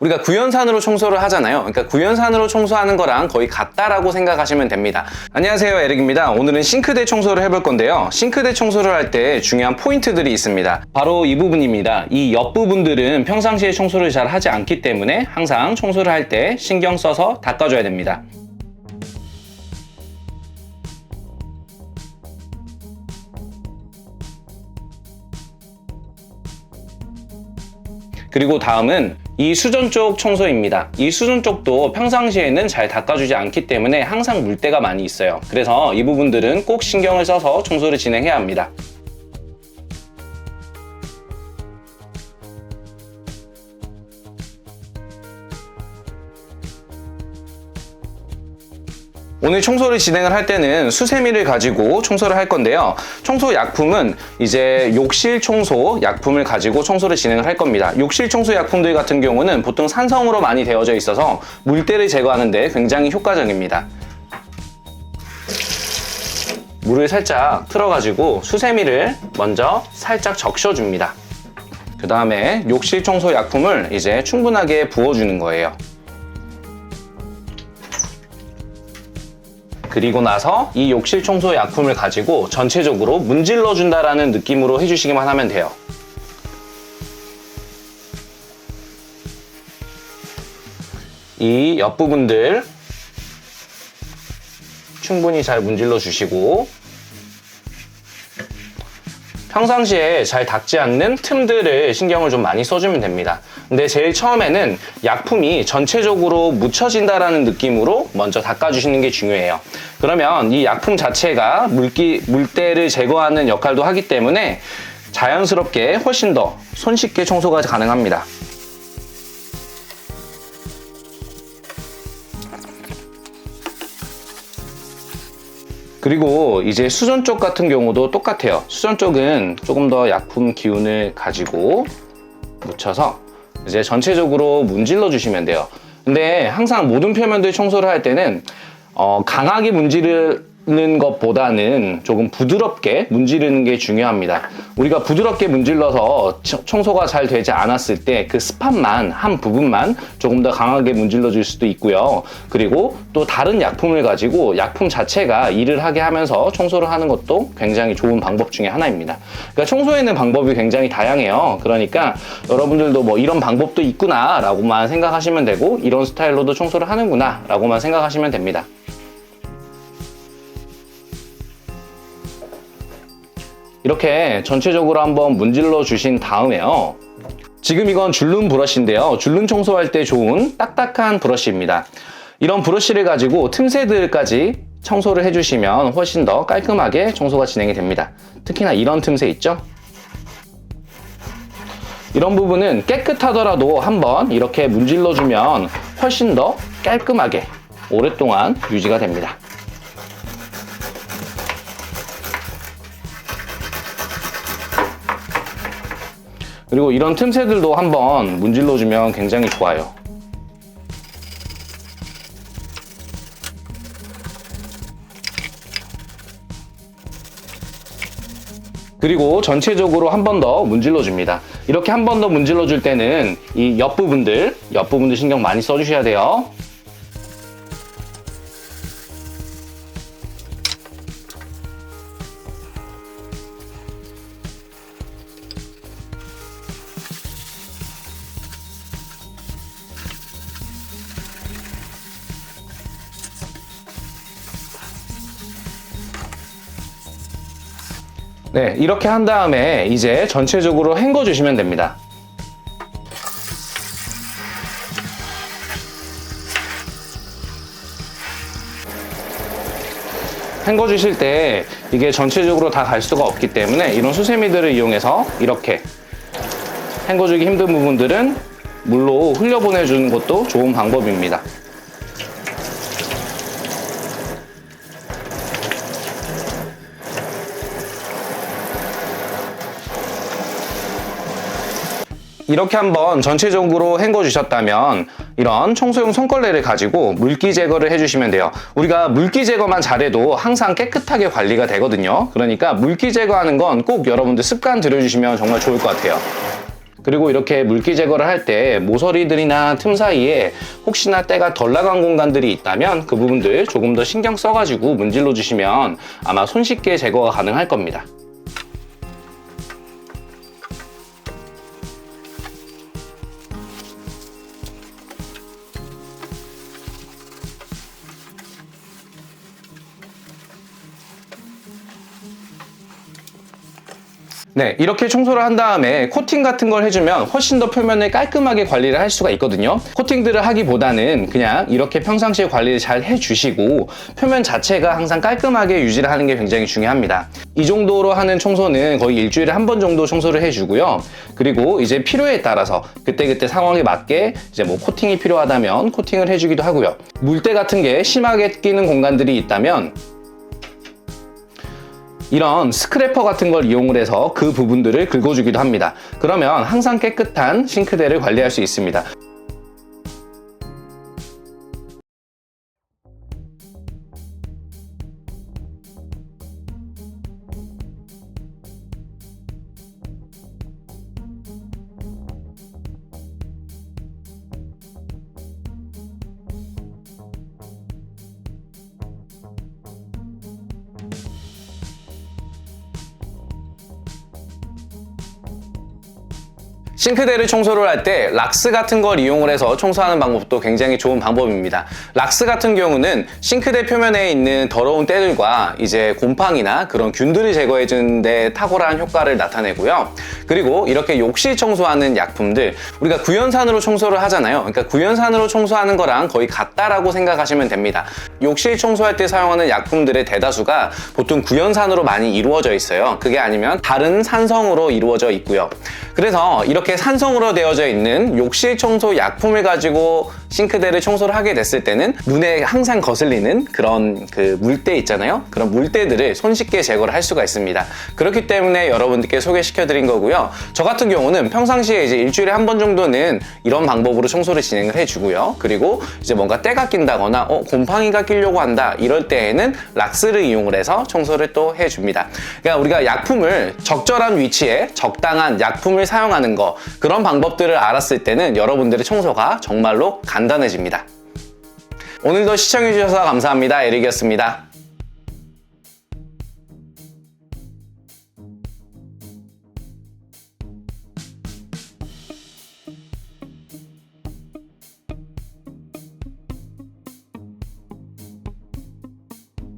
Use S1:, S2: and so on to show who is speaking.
S1: 우리가 구연산으로 청소를 하잖아요. 그러니까 구연산으로 청소하는 거랑 거의 같다라고 생각하시면 됩니다. 안녕하세요, 에릭입니다. 오늘은 싱크대 청소를 해볼 건데요. 싱크대 청소를 할 때 중요한 포인트들이 있습니다. 바로 이 부분입니다. 이 옆부분들은 평상시에 청소를 잘 하지 않기 때문에 항상 청소를 할 때 신경 써서 닦아줘야 됩니다. 그리고 다음은 이 수전 쪽 청소입니다. 이 수전 쪽도 평상시에는 잘 닦아주지 않기 때문에 항상 물때가 많이 있어요. 그래서 이 부분들은 꼭 신경을 써서 청소를 진행해야 합니다. 오늘 청소를 진행을 할 때는 수세미를 가지고 청소를 할 건데요. 청소 약품은 이제 욕실 청소 약품을 가지고 청소를 진행을 할 겁니다. 욕실 청소 약품들 같은 경우는 보통 산성으로 많이 되어져 있어서 물때를 제거하는데 굉장히 효과적입니다. 물을 살짝 틀어가지고 수세미를 먼저 살짝 적셔줍니다. 그 다음에 욕실 청소 약품을 이제 충분하게 부어주는 거예요. 그리고 나서 이 욕실 청소 약품을 가지고 전체적으로 문질러 준다라는 느낌으로 해주시기만 하면 돼요. 이 옆부분들 충분히 잘 문질러 주시고 평상시에 잘 닿지 않는 틈들을 신경을 좀 많이 써주면 됩니다. 근데 제일 처음에는 약품이 전체적으로 묻혀진다라는 느낌으로 먼저 닦아주시는 게 중요해요. 그러면 이 약품 자체가 물기, 물때를 제거하는 역할도 하기 때문에 자연스럽게 훨씬 더 손쉽게 청소가 가능합니다. 그리고 이제 수전 쪽 같은 경우도 똑같아요. 수전 쪽은 조금 더 약품 기운을 가지고 묻혀서 이제 전체적으로 문질러 주시면 돼요. 근데 항상 모든 표면들 청소를 할 때는 어, 강하게 문지르 는 것보다는 조금 부드럽게 문지르는 게 중요합니다. 우리가 부드럽게 문질러서 청- 청소가 잘 되지 않았을 때 그 스팟만 한 부분만 조금 더 강하게 문질러 줄 수도 있고요. 그리고 또 다른 약품을 가지고 약품 자체가 일을 하게 하면서 청소를 하는 것도 굉장히 좋은 방법 중에 하나입니다. 그러니까 청소에는 방법이 굉장히 다양해요. 그러니까 여러분들도 뭐 이런 방법도 있구나 라고만 생각하시면 되고 이런 스타일로도 청소를 하는구나 라고만 생각하시면 됩니다. 이렇게 전체적으로 한번 문질러 주신 다음에요. 지금 이건 줄눈 브러쉬인데요. 줄눈 청소할 때 좋은 딱딱한 브러쉬입니다. 이런 브러쉬를 가지고 틈새들까지 청소를 해주시면 훨씬 더 깔끔하게 청소가 진행이 됩니다. 특히나 이런 틈새 있죠? 이런 부분은 깨끗하더라도 한번 이렇게 문질러주면 훨씬 더 깔끔하게 오랫동안 유지가 됩니다. 그리고 이런 틈새들도 한번 문질러주면 굉장히 좋아요. 그리고 전체적으로 한 번 더 문질러 줍니다. 이렇게 한 번 더 문질러 줄 때는 이 옆부분들, 옆부분들 신경 많이 써주셔야 돼요. 네, 이렇게 한 다음에 이제 전체적으로 헹궈 주시면 됩니다. 헹궈 주실 때 이게 전체적으로 다 갈 수가 없기 때문에 이런 수세미들을 이용해서 이렇게 헹궈 주기 힘든 부분들은 물로 흘려 보내 주는 것도 좋은 방법입니다. 이렇게 한번 전체적으로 헹궈 주셨다면 이런 청소용 손걸레를 가지고 물기 제거를 해주시면 돼요. 우리가 물기 제거만 잘해도 항상 깨끗하게 관리가 되거든요. 그러니까 물기 제거하는 건 꼭 여러분들 습관 들여주시면 정말 좋을 것 같아요. 그리고 이렇게 물기 제거를 할 때 모서리들이나 틈 사이에 혹시나 때가 덜 나간 공간들이 있다면 그 부분들 조금 더 신경 써가지고 문질러 주시면 아마 손쉽게 제거가 가능할 겁니다. 네, 이렇게 청소를 한 다음에 코팅 같은 걸 해주면 훨씬 더 표면을 깔끔하게 관리를 할 수가 있거든요. 코팅들을 하기보다는 그냥 이렇게 평상시에 관리를 잘 해주시고 표면 자체가 항상 깔끔하게 유지를 하는 게 굉장히 중요합니다. 이 정도로 하는 청소는 거의 일주일에 한 번 정도 청소를 해주고요. 그리고 이제 필요에 따라서 그때그때 상황에 맞게 이제 뭐 코팅이 필요하다면 코팅을 해주기도 하고요. 물때 같은 게 심하게 끼는 공간들이 있다면 이런 스크래퍼 같은 걸 이용을 해서 그 부분들을 긁어주기도 합니다. 그러면 항상 깨끗한 싱크대를 관리할 수 있습니다. 싱크대를 청소를 할 때 락스 같은 걸 이용을 해서 청소하는 방법도 굉장히 좋은 방법입니다. 락스 같은 경우는 싱크대 표면에 있는 더러운 때들과 이제 곰팡이나 그런 균들을 제거해 주는데 탁월한 효과를 나타내고요. 그리고 이렇게 욕실 청소하는 약품들 우리가 구연산으로 청소를 하잖아요. 그러니까 구연산으로 청소하는 거랑 거의 같다라고 생각하시면 됩니다. 욕실 청소할 때 사용하는 약품들의 대다수가 보통 구연산으로 많이 이루어져 있어요. 그게 아니면 다른 산성으로 이루어져 있고요. 그래서 산성으로 되어져 있는 욕실 청소 약품을 가지고 싱크대를 청소를 하게 됐을 때는 눈에 항상 거슬리는 그런 그 물때 있잖아요. 그런 물때들을 손쉽게 제거를 할 수가 있습니다. 그렇기 때문에 여러분들께 소개시켜 드린 거고요. 저 같은 경우는 평상시에 이제 일주일에 한 번 정도는 이런 방법으로 청소를 진행을 해 주고요. 그리고 이제 뭔가 때가 낀다거나 어, 곰팡이가 끼려고 한다 이럴 때에는 락스를 이용을 해서 청소를 또 해 줍니다. 그러니까 우리가 약품을 적절한 위치에 적당한 약품을 사용하는 거 그런 방법들을 알았을 때는 여러분들의 청소가 정말로 간단해집니다. 오늘도 시청해주셔서 감사합니다. 에릭이었습니다.